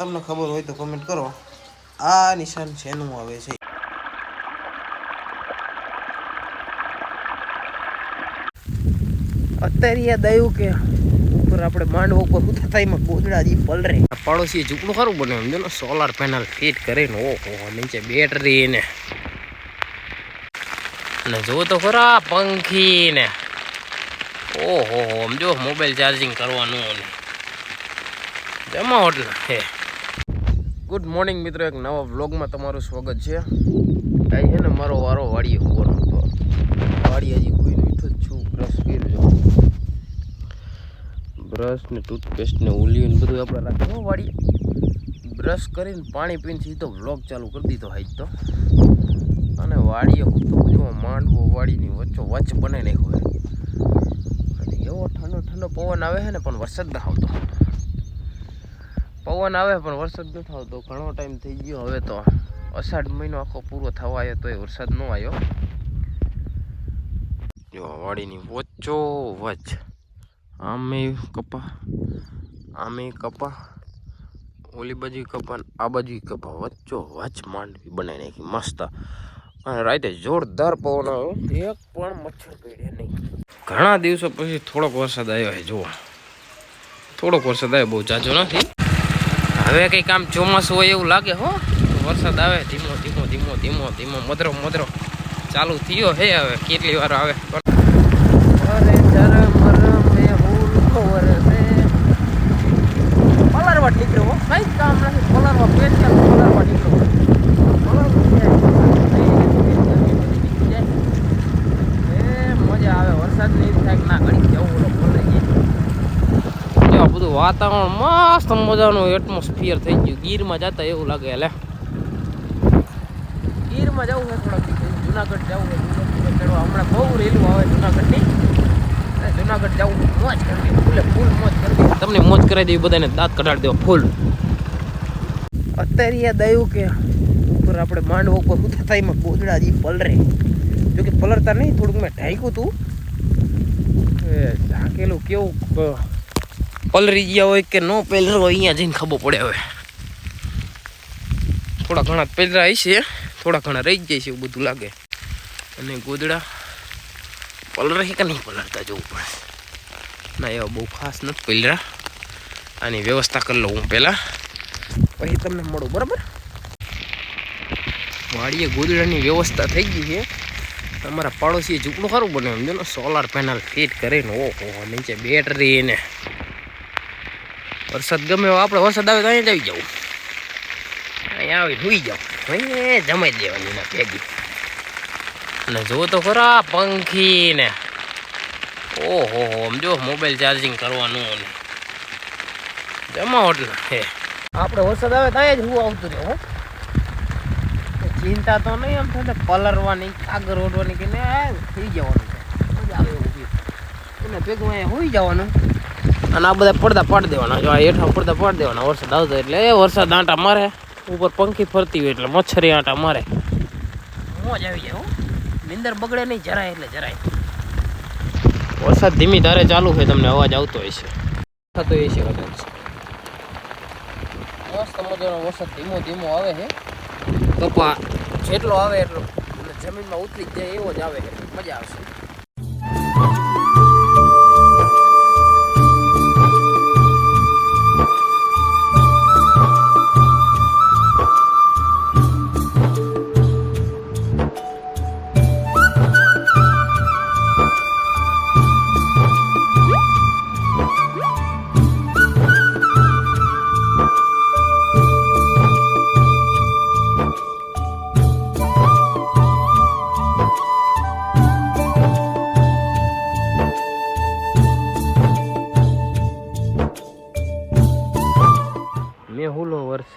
તમને ખબર હોય તો કોમેન્ટ કરો. આ નિશાન શેનું આવે છે? અત્યારે યાદ આવ્યું કે ઉપર આપણે માંડવો ઉપર ઉતા થાય એમાં ગોદડાજી પલરે. પાડોશી ઝૂકડું ખરું બને એમ જો ને સોલાર પેનલ ફિટ કરીને ઓહો નીચે બેટરી ને. અને જો તો ખરા પંખી ને ઓહો આમ જો મોબાઈલ ચાર્જિંગ કરવાનું જમા હોટલ હે. ગુડ મોર્નિંગ મિત્રો, એક નવા વ્લોગમાં તમારું સ્વાગત છે. કાંઈ છે ને, મારો વારો વાડીએ હોવાનો હતો. વાડી હજી કોઈ ઉઠો જ છું બ્રશ કર્યો બ્રશ ને ટૂથપેસ્ટ ને ઉલી ને બધું આપણે રાખ્યું વાડીએ. બ્રશ કરીને પાણી પીને સીધો વ્લોગ ચાલુ કરી દીધો હાઈ તો. અને વાડીએ હું તો જો માંડવો વાડીની વચ્ચો વચ્ચ બનાવી નાખ્યો એવો ઠંડો ઠંડો પવન આવે છે ને, પણ વરસાદ ન આવતો. પવન આવે પણ વરસાદ નથી આવતો ઘણો ટાઈમ થઈ ગયો હવે તો. અષાઢ મહિનો આખો પૂરો થવા આવ્યો તોય વરસાદ ન આવ્યો જો, વાડીની વચ્ચો વચ્ચ. આમે કપા આમે કપા, ઓલી બાજુ કપા આ બાજુ કપા. વચ્ચો વચ્ચ માંડવી બનાવી નાખી, મસ્ત. અને રાતે જોરદાર પવન આવ્યો એક પણ મચ્છર પીડે નહીં. ઘણા દિવસો પછી થોડોક વરસાદ આવ્યો છે જુઓ. થોડોક વરસાદ આવ્યો બહુ જાજો નથી. હવે કંઈ કામ ચોમાસું હોય એવું લાગે, હો વરસાદ આવે, ધીમો ધીમો ધીમો ધીમો ધીમો, મધરો મધરો ચાલુ થયો હે હવે, કેટલી વાર આવે. પલાળવા નીકળ્યો. કાંઈ કામ નથી પલાળવા પેટ ચાલુ પલાળવા નીકળ્યો પલાળવું જાય. એ મજા આવે વરસાદ નહીં થાય કે ના ઘડી જવું ઓલો પલળી જાય જો આ બધું વાતાવરણ મસ્ત મજાનું એટમોસ્ફિયર થઈ ગયું. ગીરમાં જતા એવું લાગે લે. ગીરમાં જવું છે થોડાક જુનાગઢ જવું હોય ચડવા હમણાં બહુ રેલું આવે જુનાગઢની. જુનાગઢ જવું મોજ કરવી ફૂલે ફૂલ મોજ કરવી તમને મોજ કરાવી દેવી બધાને દાંત કઢાડી દેવા ફૂલ. અત્યારે આવ્યું કે ઉપર આપણે માંડવો ઉપર ઉતરતા થાય એમાં ગોદડાજી પલરે. જોકે પલરતા નહીં, થોડુંક મેં ઢાંક્યું હતું ઢાંકેલું કેવું પલરી ગયા હોય કે ન પહેલરો હોય અહીંયા જઈને ખબર પડે હવે. થોડા ઘણા પહેલા હશે થોડા ઘણા રહી જાય છે એવું બધું લાગે. અને ગોદડા પલરે કે નહીં પલરતા જવું પડે. ના, એવા બહુ ખાસ નથી પેલરા. આની વ્યવસ્થા કરી લઉં હું પહેલાં. પછી તમને મળું, બરાબર? વાડીએ ગોદડાની વ્યવસ્થા થઈ ગઈ છે. અમારા પાડોશીએ ઝૂંપડું સારું બને સોલાર પેનલ ફિટ કરીને, ઓહો, નીચે બેટરી ને. વરસાદ ગમે આપણે વરસાદ આવે તો અહીંયા આવી જવું અહીંયા આવી સુઈ જાવ અહીં જમાઈ દેવાની ના ભેગી. અને જુઓ તો ખરા પંખી ને ઓહો, આમ જો મોબાઈલ ચાર્જિંગ કરવાનું જમા હોટલ હે. આપણે વરસાદ આવે ત્યાં અહીંયા જ હું આવતું રહ્યો હો. ચિંતા તો નહીં એમ થાય પલરવાની કાગર ઓઢવાની કે ને થઈ જવાનું છે. મજા આવે એવું એને ભેગું અહીંયા હોઈ જવાનું. અને આ બધા પડદા પાડી દેવાના. જો આ હેઠા પડદા પાડી દેવાના. વરસાદ આવતો એટલે એ વરસાદ આંટા મારે. ઉપર પંખી ફરતી હોય એટલે મચ્છરી આંટા મારે. મોજ આવી જાય હો. નિંદર બગડે નહીં જરાય એટલે જરાય. વરસાદ ધીમી ધારે ચાલુ છે તમને અવાજ આવતો હોય છે. થતો હોય છે કદાચ મસ્ત મજાનો વરસાદ ધીમો ધીમો આવે છે કપા જેટલો આવે એટલો. જમીનમાં ઉતરી જાય એવો જ આવે છે મજા આવશે.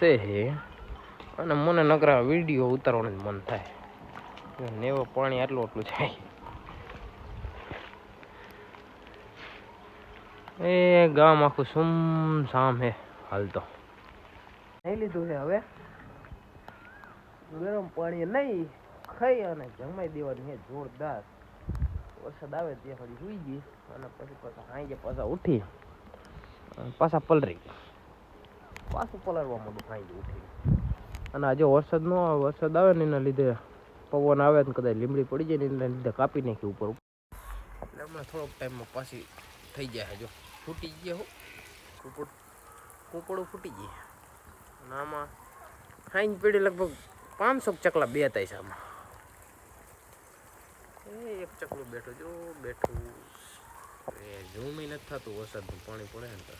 છે અને મને નકરા વીડિયો ઉતારવાનું મન થાય. નેવો પાણી આટલું આટલું જાય. એ ગામ આખું સુમ સામ હે હાલ તો. નહીં લીધું છે હવે? ગરમ પાણી નહીં, ખાઈ અને જમાઈ દેવાની છે જોરદાર. વરસાદ આવે ત્યાં સુધી સુઈ ગઈ. અને પછી પાછા હાઈ પાછા ઉઠી. પાછા પલરી પાછું પલળવા માંડું, ખાઈ ઉઠી અને આજે વરસાદ ન આવે, વરસાદ આવે ને એના લીધે પવન આવે ને કદાચ લીમડી પડી જાય ને એના લીધે કાપી નાખી ઉપર એટલે હમણાં થોડોક ટાઈમમાં પાછી થઈ જાય જો. ફૂટી ગયા હો. કૂપડ, કૂપડું ફૂટી જાય અને આમાં ખાઈને પીડી લગભગ પાંચસો ચકલા બે થાય છે આમાં. એક ચકલું બેઠું, જો બેઠું. એ ઝૂમી નથી થતું વરસાદનું, પાણી પડે ને તો.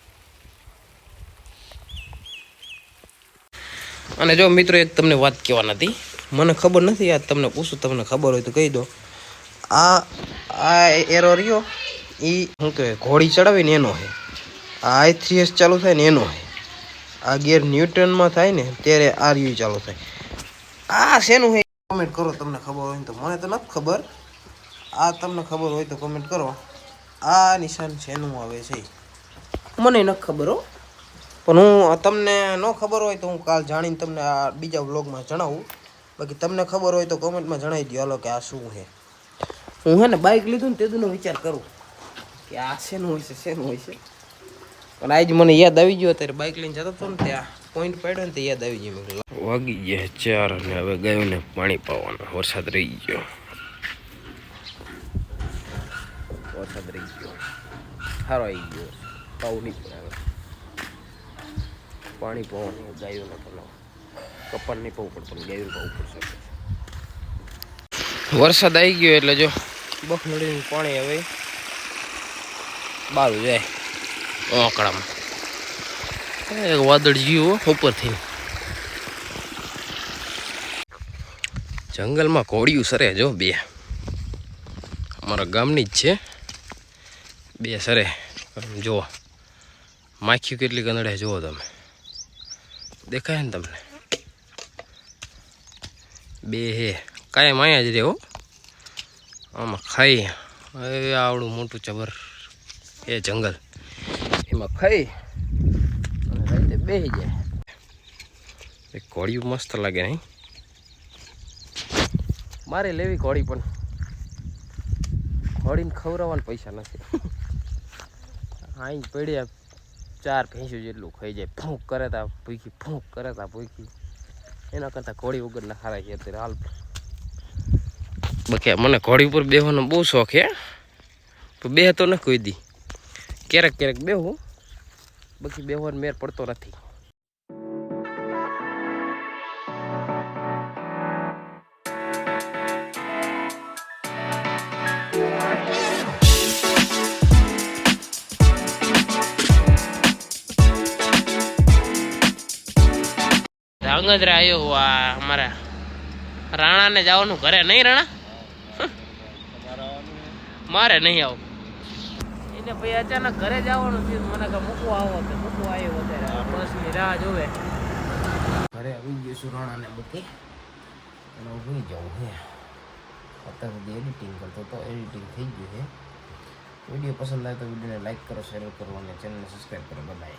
અને જો મિત્રો એક તમને વાત કહેવા નથી મને ખબર નથી યાર તમને પૂછું, તમને ખબર હોય તો કહી દો. આ આ એરો રહ્યો એ શું કહેવાય, ઘોડી ચડાવીને એનો છે. આ આઈ થ્રી એસ ચાલુ થાય ને એનો છે. આ ગેર ન્યૂટનમાં થાય ને, ત્યારે આ રહ્યું ચાલુ થાય. આ શેનું છે? કમેન્ટ કરો, તમને ખબર હોય તો. મને તો નથી ખબર. આ તમને ખબર હોય તો કમેન્ટ કરો. આ નિશાન શેનું આવે છે? મને નથી ખબર હો. પણ હું તમને ન ખબર હોય તો હું કાલ જાણીને તમને આ બીજા વ્લોગમાં જણાવું. બાકી તમને ખબર હોય તો કોમેન્ટમાં જણાવી દો હાલો કે આ શું છે? હું હે ને બાઇક લીધું ને તેદુનો વિચાર કરું. કે આ શેનું હોય છે શેનું હોય છે? પણ આજ મને યાદ આવી ગયો અત્યારે બાઇક લઈને જતો હતો ને ત્યાં પોઈન્ટ પડ્યો ને તે યાદ આવી ગયો. વાગી ગયા ચાર અને હવે ગાયોને પાણી પાવાનો. વરસાદ રહી ગયો. વરસાદ રહી ગયો. સારો આવી ગયો. પાવું નહીં પડે પાણી પાવાનું ગાયોને પણ કપાળ નહીં પાવું પડે પણ ગાયું પાવું પડશે. વરસાદ આવી ગયો એટલે જો. બખનડીનું પાણી હવે બારું જાય. ઓકળામાં. એક વાદળ જીવો ઉપરથી. જંગલમાં ઘોડિયું સરે જો બે. અમારા ગામની જ છે. બે સરે. જુઓ માખ્યું કેટલી ગંદડે જુઓ તમે. દેખાય ને તમને? બે હે. કાંઈ માયા જ રે હો. આમાં ખાઈ. હવે આવડું મોટું ચબર. એ જંગલ. એમાં ખાઈ અને રાતે બેસી જાય. એ ઘોડિયું મસ્ત લાગે નહીં મારે લેવી ઘોડી પણ. ઘોડીને ખવડાવવાના પૈસા નથી. અહીં પડ્યા ચાર ભેંસ્યું જેટલું ખાઈ જાય. ફૂંક કરે તા ભૂખી, ફૂંક કરે તા ભૂખી. એના કરતાં ઘોડી વગરના ખારા છે અત્યારે હાલ. બાકી, મને ઘોડી ઉપર બેહવાનો બહુ શોખ પણ બે તો ન કોઈ દી. ક્યારેક ક્યારેક બેહું. બાકી બેહવાનો મેર પડતો નથી. ધ્રાંગધ્રા આવ્યો આ અમારા રાણાને જવાનું ઘરે નહીં રાણા? મારે નહીં આવું. એને ભાઈ અચાનક ઘરે જવાનું થયું મને કે મૂકવા આવો તો મૂકવા આવ્યો અત્યારે. બસની રાહ જોવે. ઘરે આવી ગયું છું રાણાને મૂકી. અને ઊભી જાઉં હે. અત્યારે સુધી એડિટિંગ કરતો તો એડિટિંગ થઈ ગયું છે. વીડિયો પસંદ આવે તો વિડીયોને લાઈક કરો શેર કરો અને ચેનલને સબસ્ક્રાઈબ કરો. બધાએ